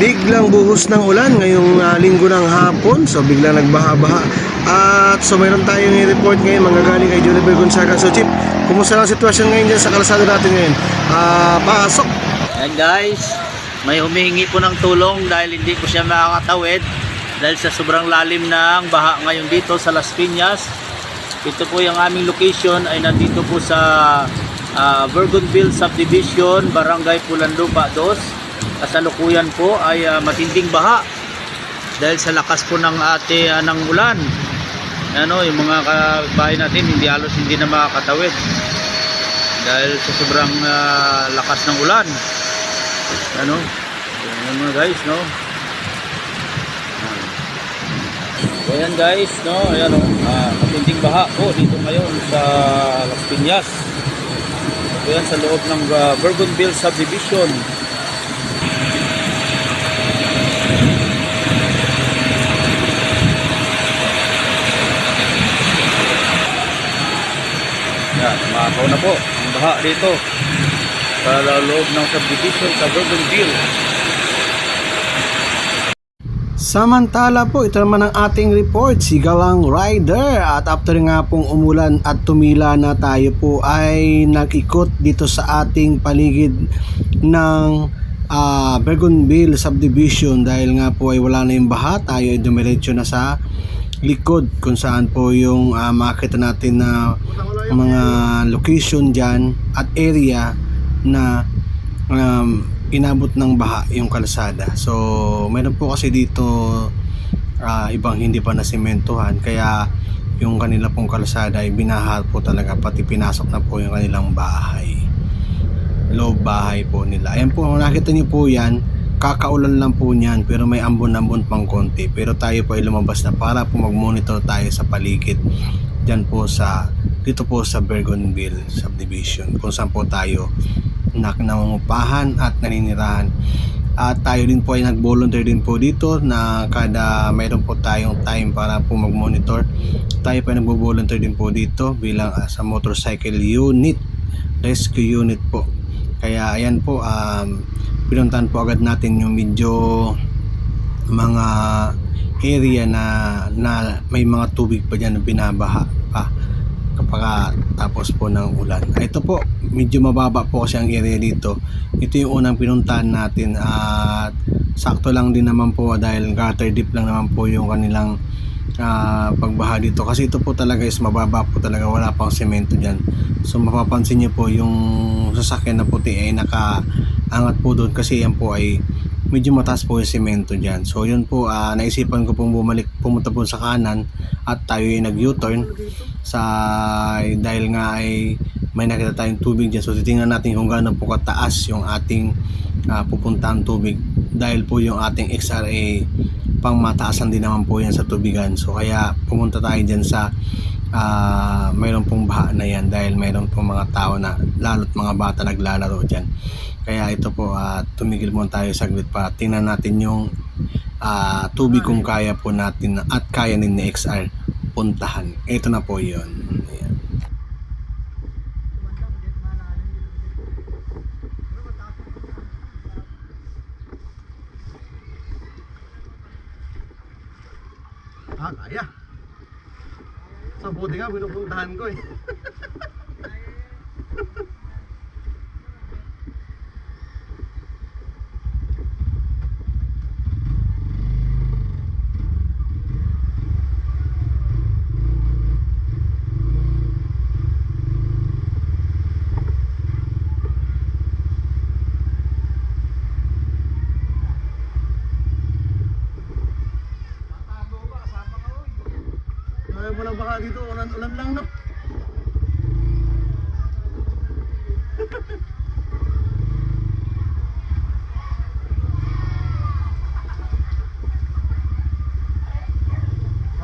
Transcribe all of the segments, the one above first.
biglang buhos ng ulan ngayong ah, linggo ng hapon. So biglang nagbaha-baha. At so mayroon tayong i-report ngayon manggagaling kay Juniper Gonzaga. So Chip, kumusta ang sitwasyon ngayon dyan sa kalsada natin ngayon? Ah, pasok! Ayan guys, may humihingi po ng tulong dahil hindi po siya makakatawid dahil sa sobrang lalim ng baha ngayon dito sa Las Piñas. Ito po yung aming location ay nandito po sa uh, Virgonville Subdivision, Barangay Pulanlupa 2. Kasalukuyan po ay ah, matinding baha dahil sa lakas po ng ate ah, ng ulan. Ano, yung mga kabahay natin hindi halos hindi na makakatawid dahil sa sobrang ah, lakas ng ulan. Ano yan mga guys no? So yan guys no? Ayan o ah, matinding baha po dito ngayon sa Las Piñas. So sa loob ng uh, Bougainville Subdivision yan makaw na po ang baha dito sa loob ng subdivision sa Bougainville Samantala po, ito naman ang ating report, si Galang Rider. At after nga pong umulan at tumila na tayo po ay nag-ikot dito sa ating paligid ng uh, Bergonville Subdivision dahil nga po ay wala na yung baha. Tayo ay dumiretso na sa likod kung saan po yung uh, makita natin na mga location dyan at area na um, inabot ng baha yung kalsada. So, meron po kasi dito ah, ibang hindi pa nasimentohan kaya yung kanila pong kalsada ay binaha po talaga pati pinasok na po yung kanilang bahay. Loob bahay po nila. Ayan po, nakita niyo po yan. Kakaulan lang po niyan pero may ambon-ambon pang konti. Pero tayo po ay lumabas na para po mag-monitor tayo sa paligid dyan po sa dito po sa Bergonville subdivision kung saan po tayo na nangungupahan at naninirahan. At tayo din po ay nag-volunteer din po dito na kada mayroon po tayong time para po mag-monitor. Tayo po ay nagbo-volunteer din po dito bilang uh, sa motorcycle unit, rescue unit po. Kaya ayan po, um, pinuntahan po agad natin yung medyo mga area na, na may mga tubig pa dyan na binabaha pa kapag tapos po ng ulan. Ah, Ito po, medyo mababa po kasi ang area dito. Ito yung unang pinuntahan natin at sakto lang din naman po dahil gutter deep lang naman po yung kanilang ah, pagbaha dito. Kasi ito po talaga is mababa po talaga, wala pang semento dyan. So mapapansin nyo po yung sasakyan na puti ay nakaangat po doon kasi yan po ay medyo mataas po yung semento dyan. So yun po, ah, naisipan ko pong bumalik, pumunta po sa kanan at tayo ay nag-U-turn sa dahil nga ay may nakita tayong tubig dyan. So titingnan natin kung gaano po kataas yung ating ah, pupuntahan tubig dahil po yung ating XRA pang mataasan din naman po yan sa tubigan. So kaya pumunta tayo dyan sa ah, mayroon pong baha na yan dahil mayroon pong mga tao na lalo't mga bata naglalaro dyan. Kaya ito po, ah, tumigil muna tayo saglit para tingnan natin yung ah, tubig kung kaya po natin at kaya ni XR puntahan. Ito na po yun. Ayan. Ah, kaya. Sa buti nga, pinupuntahan ko eh. Kaya mo lang baka dito, ulan-ulan lang no.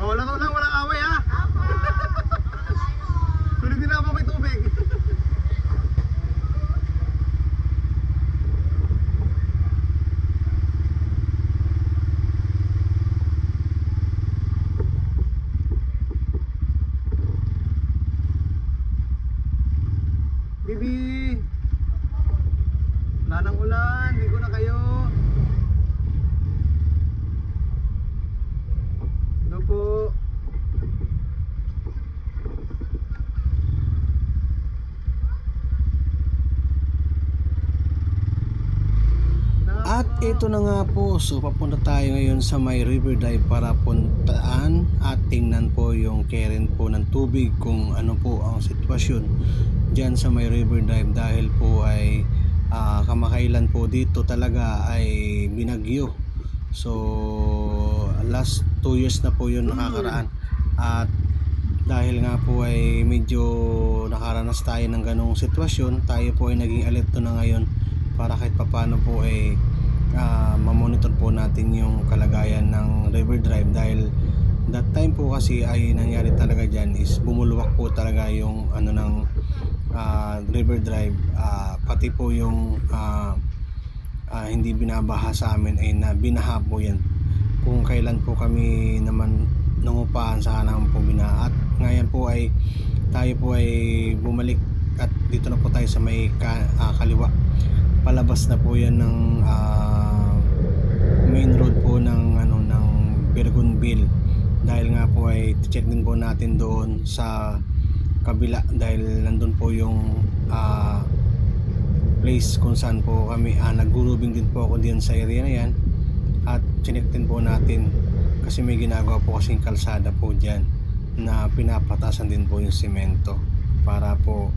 oh, wala lang, walang away ha. Sulit din ako may tubig. Ito na nga po, so papunta tayo ngayon sa may river dive para puntaan at tingnan po yung current po ng tubig kung ano po ang sitwasyon dyan sa may river dive dahil po ay ah, kamakailan po dito talaga ay binagyo. So last 2 years na po yun nakakaraan. At dahil nga po ay medyo nakaranas tayo ng ganong sitwasyon tayo po ay naging alerto na ngayon para kahit papano po ay ah, mamonitor po natin yung kalagayan ng river drive dahil that time po kasi ay nangyari talaga dyan is bumulwak po talaga yung ano ng ah, river drive. Ah, pati po yung ah, ah, hindi binabaha sa amin ay na binaha po yan. Kung kailan po kami naman nangupahan sa naman po binaha. At ngayon po ay tayo po ay bumalik at dito na po tayo sa may ka, ah, kaliwa. Palabas na po yan ng ah, main road po ng ano ng Bergonville dahil nga po ay check din po natin doon sa kabila dahil nandun po yung ah, place kung saan po kami ah, nag-grooving din po ako diyan sa area na yan. At chinek din po natin kasi may ginagawa po kasing kalsada po dyan na pinapatasan din po yung semento para po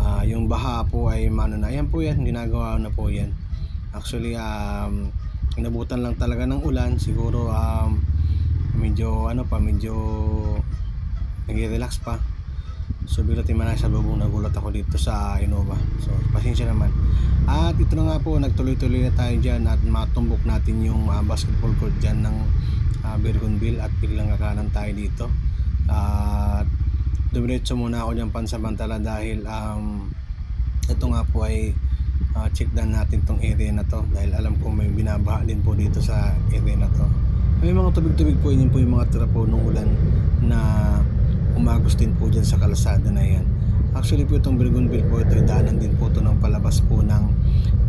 ah, yung baha po ay mano na. Yan po yan ginagawa na po yan. Actually um, inabutan lang talaga ng ulan siguro um, medyo ano pa medyo nag-relax pa So bigla timana sa lubong nagulat ako dito sa Innova. So pasensya naman. At ito na nga po, nagtuloy-tuloy na tayo dyan at matumbok natin yung ah, basketball court dyan ng uh, Bergonville at biglang kakanan tayo dito. At dumiretso muna ako dyan pansamantala dahil um, ito nga po ay ah, check down natin tong area na to dahil alam ko may binabaha din po dito sa area na to. May mga tubig-tubig po yun po yung mga tira po ng ulan na umagos din po dyan sa kalsada na yan. Actually po itong Bergonville po ito, daanan din po ito ng palabas po ng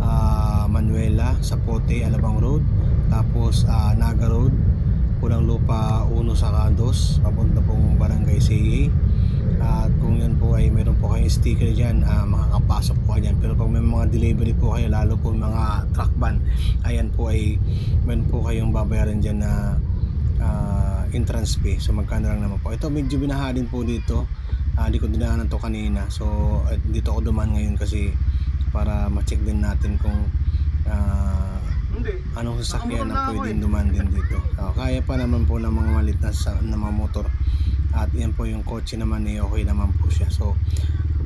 ah, Manuela, Sapote, Alabang Road, tapos ah, Naga Road, Pulang Lupa 1 sa 2, papunta pong Barangay CA. At kung yan po ay meron po kayong sticker dyan, ah, makakapasok po kayo dyan. Pero pag may mga delivery po kayo, lalo po mga truck van, ayan po ay meron po kayong babayaran dyan na ah, entrance fee. So magkano lang naman po. Ito medyo binaha din po dito. Di ko dinaanan to kanina. So at dito ako duman ngayon kasi para ma-check din natin kung Hindi. Anong sasakyan ako pwedeng eh. duman din dito. So, kaya pa naman po ng mga malit na, sa, na mga motor. At yan po yung kotse naman eh, okay naman po siya. So,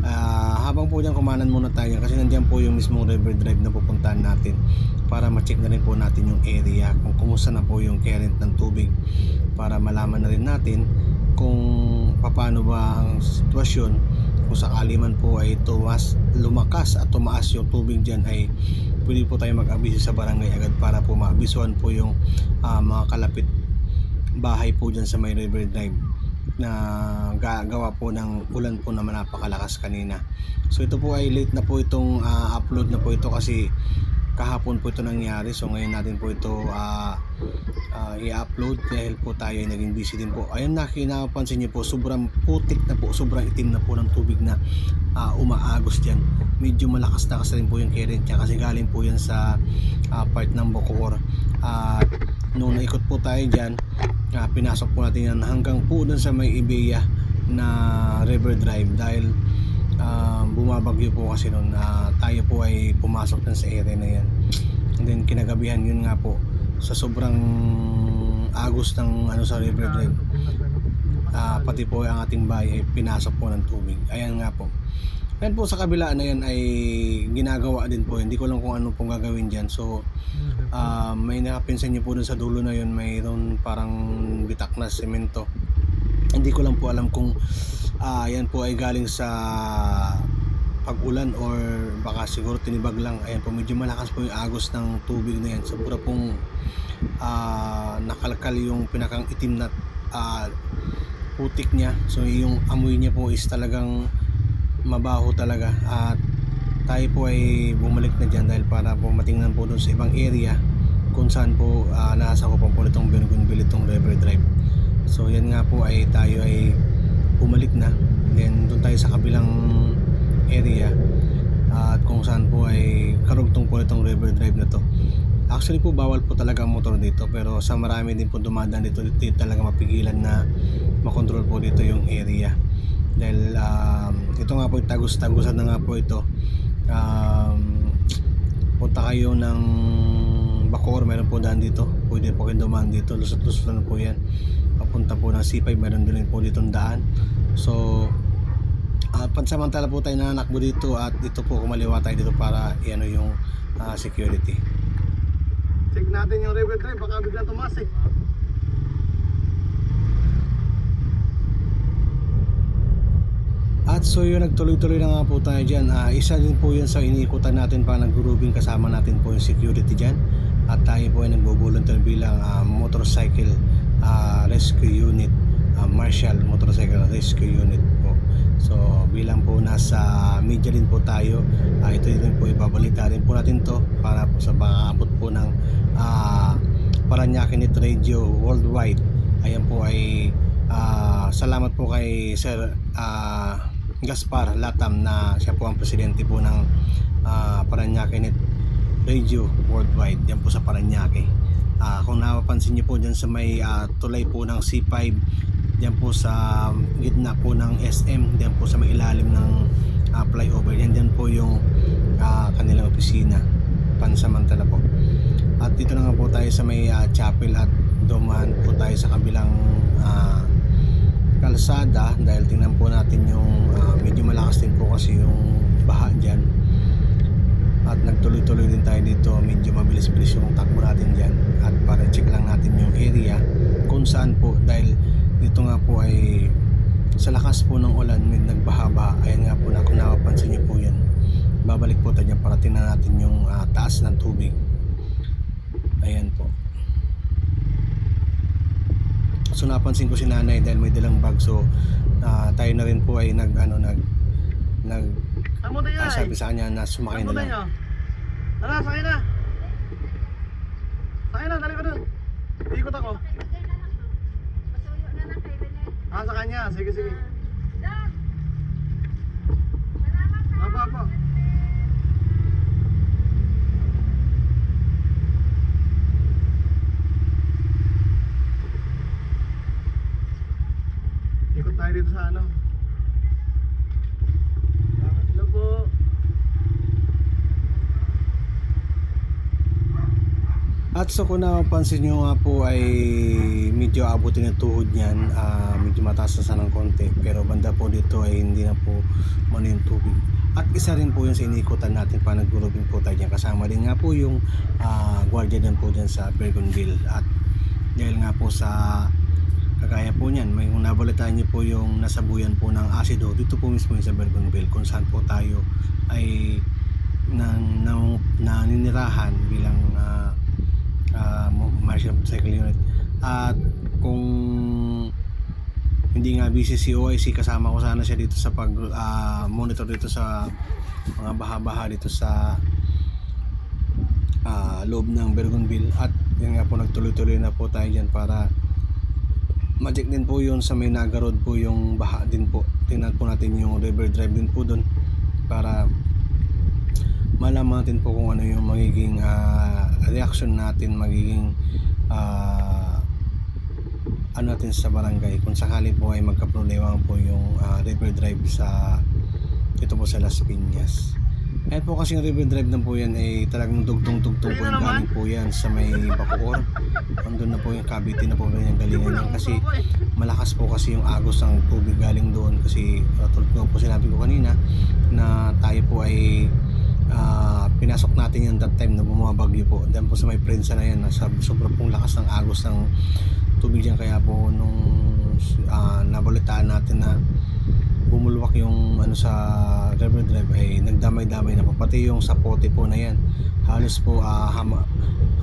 ah, habang po dyan kumanan muna tayo kasi nandiyan po yung mismong river drive na pupuntahan natin para ma-check na rin po natin yung area kung kumusta na po yung current ng tubig para malaman na rin natin kung paano ba ang sitwasyon kung sakali man po ay tumas, lumakas at tumaas yung tubig dyan ay pwede po tayo mag-abiso sa barangay agad para po maabisuhan po yung ah, mga kalapit bahay po dyan sa may river drive na gagawa po ng ulan po naman napakalakas kanina. So ito po ay late na po itong ah, upload na po ito kasi kahapon po ito nangyari. So ngayon natin po ito ah, ah, i-upload dahil po tayo ay naging busy din po. Ayun na kinapansin niyo po sobrang putik na po sobrang itim na po ng tubig na ah, umaagos dyan medyo malakas na kasi rin po yung current niya kasi galing po yan sa ah, part ng Bocoor at nung naikot po tayo dyan ah, pinasok po natin yan hanggang po dun sa may Ibea na river drive dahil ah, bumabagyo po kasi noon tayo po ay pumasok dun sa area na yan and then kinagabihan yun nga po sa sobrang agos ng ano sa river drive Ah, pati po ang ating bahay ay pinasok po ng tubig. Ayan nga po. Ayan po sa kabila na yan ay ginagawa din po. Hindi ko lang kung ano pong gagawin dyan. So, ah, may nakapinsan niyo po dun sa dulo na yun. Mayroon parang bitak na semento. Hindi ko lang po alam kung ah, yan po ay galing sa pag-ulan or baka siguro tinibag lang. Ayan po, medyo malakas po yung agos ng tubig na yan. Sobra pong ah, nakalkal yung pinakang itim na ah, putik niya. So yung amoy niya po is talagang mabaho talaga at tayo po ay bumalik na dyan dahil para po matingnan po doon sa ibang area kung saan po uh, nasa ko po itong Bergonville itong river drive. So yan nga po ay tayo ay bumalik na. Then doon tayo sa kabilang area at kung saan po ay karugtong po itong river drive na to. Actually po bawal po talaga ang motor dito pero sa marami din po dumadaan dito dito talaga mapigilan na makontrol po dito yung area. Dahil um, ito nga po tagus-tagusan na nga po ito. Um, punta kayo ng Bacoor, meron po daan dito. Pwede po kayo dumaan dito. Lusot-lusot na po yan. Papunta po ng C5, meron din po ditong daan. So, at pansamantala po tayo nanakbo dito at dito po kumaliwa tayo dito para ano yung ah, security. Check natin yung drive, baka bigla tumas eh. At so yun, nagtuloy-tuloy na nga po tayo dyan. Ah, isa din po yun sa iniikutan natin pa nag-grooving kasama natin po yung security dyan. At tayo po ay nagbo-volunteer bilang ah, motorcycle ah, rescue unit, ah, Marshall Motorcycle Rescue Unit po. So bilang po nasa media din po tayo, ah, ito din po ibabalita rin po natin to para po sa makaabot po ng ah, Paranaque Net Radio Worldwide. Ayan po ay ah, salamat po kay Sir ah, Gaspar Latam na siya po ang presidente po ng ah, Paranaque Net Radio Worldwide yan po sa Paranaque. Ah, kung napapansin niyo po dyan sa may ah, tulay po ng C5 diyan po sa gitna po ng SM, diyan po sa may ilalim ng ah, flyover. Yan diyan po yung ah, kanilang opisina pansamantala po. At dito na nga po tayo sa may ah, chapel at dumaan po tayo sa kabilang ah, kalsada dahil tingnan po natin yung ah, medyo malakas din po kasi yung baha dyan. At nagtuloy-tuloy din tayo dito medyo mabilis-bilis yung takbo natin dyan. At para check lang natin yung area kung saan po dahil dito nga po ay sa lakas po ng ulan may nagbaha ayan nga po na kung napapansin niyo po yun. Babalik po tayo para tingnan natin yung ah, taas ng tubig. Ayan po so napansin ko si nanay dahil may dalang bag so ah, tayo na rin po ay nag ano nag nag ah, sabi sa kanya na sumakay na lang. Tara, sakay na. Sakay na, dali ka doon. Ikot ako. Ah, sa kanya. Sige, sige. Apa, apa. Ikot tayo dito sa ano. Po. At so kung napansin nyo nga po ay medyo abutin ng tuhod niyan, ah, medyo mataas na sana ng konti. Pero banda po dito ay hindi na po mano yung tubig. At isa rin po yung sa inikutan natin pa nag-grouping po tayo dyan. Kasama din nga po yung ah, gwardiya po dyan sa Bergonville. At dahil nga po sa kagaya po niyan, may kung nabalitaan niyo po yung nasabuyan po ng asido dito po mismo sa Bergonville kung saan po tayo ay nan, nan, naninirahan bilang ah, uh, Martial Cycle Unit at kung hindi nga busy si kasama ko sana siya dito sa pag ah, monitor dito sa mga baha-baha dito sa ah, loob ng Bergonville at yun nga po nagtuloy-tuloy na po tayo dyan para magic din po yun sa may Naga po yung baha din po tingnan po natin yung river drive din po doon para malaman natin po kung ano yung magiging ah, reaction natin, magiging ah, ano natin sa barangay kung sakali po ay magka-problema po yung ah, river drive sa ito po sa Las Piñas. Ayan po kasi yung river drive na po yan ay talagang dugtong-dugtong po yung galing po yan sa may Bacoor. Andun na po yung Cavite na po yung galingan yan. Kasi malakas po kasi yung agos ng tubig galing doon. Kasi uh, tulad ko po sinabi ko kanina na tayo po ay ah, pinasok natin yung that time na bumabagyo po. Dahil po sa may prensa na yan nasa sobrang pong lakas ng agos ng tubig dyan. Kaya po nung ah, nabalitaan natin na bumulwak yung ano sa river drive ay nagdamay-damay na po. Pati yung sapote po na yan halos po ah, hama,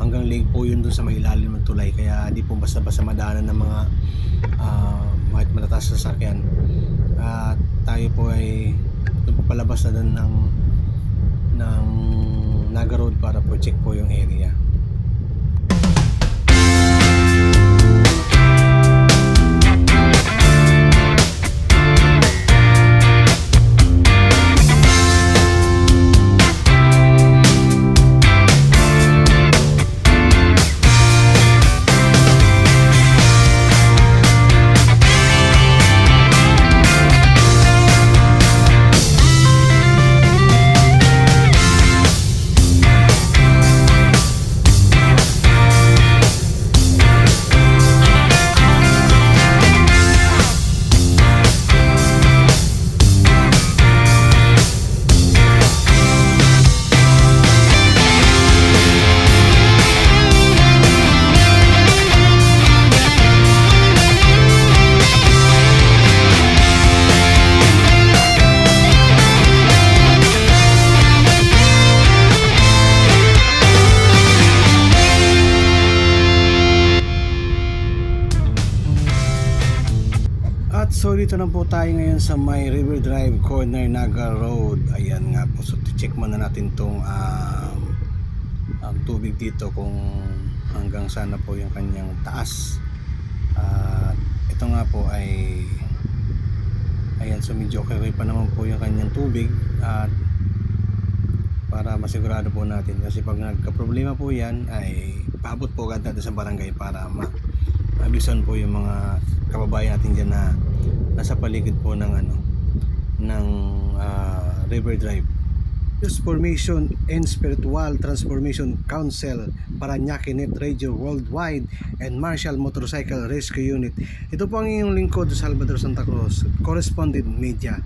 hanggang leg po yun dun sa may ilalim ng tulay. Kaya hindi po basta-basta madaanan ng mga uh, kahit matataas na sasakyan. At tayo po ay nagpapalabas na dun ng ng Naga Road para po check po yung area sa may River Drive Corner Naga Road. Ayan nga po. So check muna natin tong um, um, tubig dito kung hanggang sana po yung kanyang taas. At ito nga po ay ayan so medyo okay pa naman po yung kanyang tubig at para masigurado po natin kasi pag nagka-problema po yan ay paabot po agad natin sa barangay para ma abisan po yung mga kababayan natin dyan na nasa paligid po ng ano ng ah, River Drive Transformation and Spiritual Transformation Council Paranaque Net Radio Worldwide and Marshall Motorcycle Rescue Unit. Ito po ang inyong lingkod Salvador Santa Cruz, Correspondent Media.